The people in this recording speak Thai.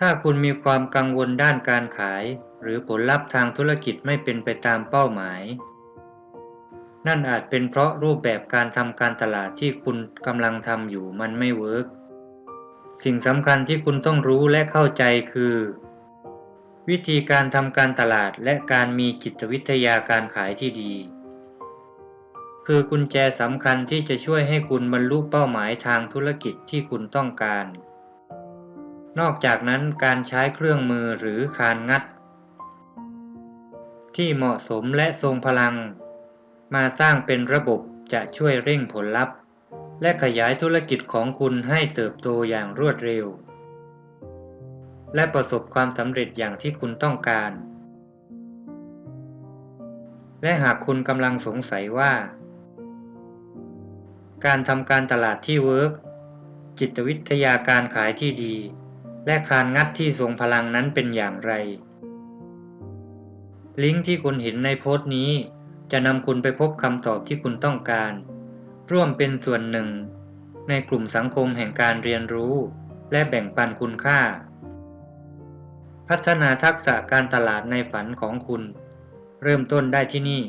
ถ้าคุณมีความกังวลด้านการขาย หรือผลลัพธ์ทางธุรกิจไม่เป็นไปตามเป้าหมาย นั่นอาจเป็นเพราะรูปแบบการทำการตลาดที่คุณกำลังทำอยู่มันไม่เวิร์กสิ่งสำคัญที่คุณต้องรู้และเข้าใจคือ วิธีการทำการตลาดและการมีจิตวิทยาการขายที่ดี คือกุญแจสำคัญที่จะช่วยให้คุณบรรลุเป้าหมายทางธุรกิจที่คุณต้องการ นอกจากนั้นการใช้เครื่องมือหรือคานงัด ที่เหมาะสมและทรงพลัง มาสร้างเป็นระบบจะช่วยเร่งผลลัพธ์ และขยายธุรกิจของคุณให้เติบโตอย่างรวดเร็ว และประสบความสำเร็จอย่างที่คุณต้องการ และหากคุณกำลังสงสัยว่า การทำการตลาดที่เวิร์กจิตวิทยาการขายที่ดี และคานงัดที่ทรงพลังนั้นเป็นอย่างไร ลิงก์ที่คุณเห็นในโพสต์นี้ จะนำคุณไปพบคำตอบที่คุณต้องการ ร่วมเป็นส่วนหนึ่ง ในกลุ่มสังคมแห่งการเรียนรู้ และแบ่งปันคุณค่า พัฒนาทักษะการตลาดในฝันของคุณ เริ่มต้นได้ที่นี่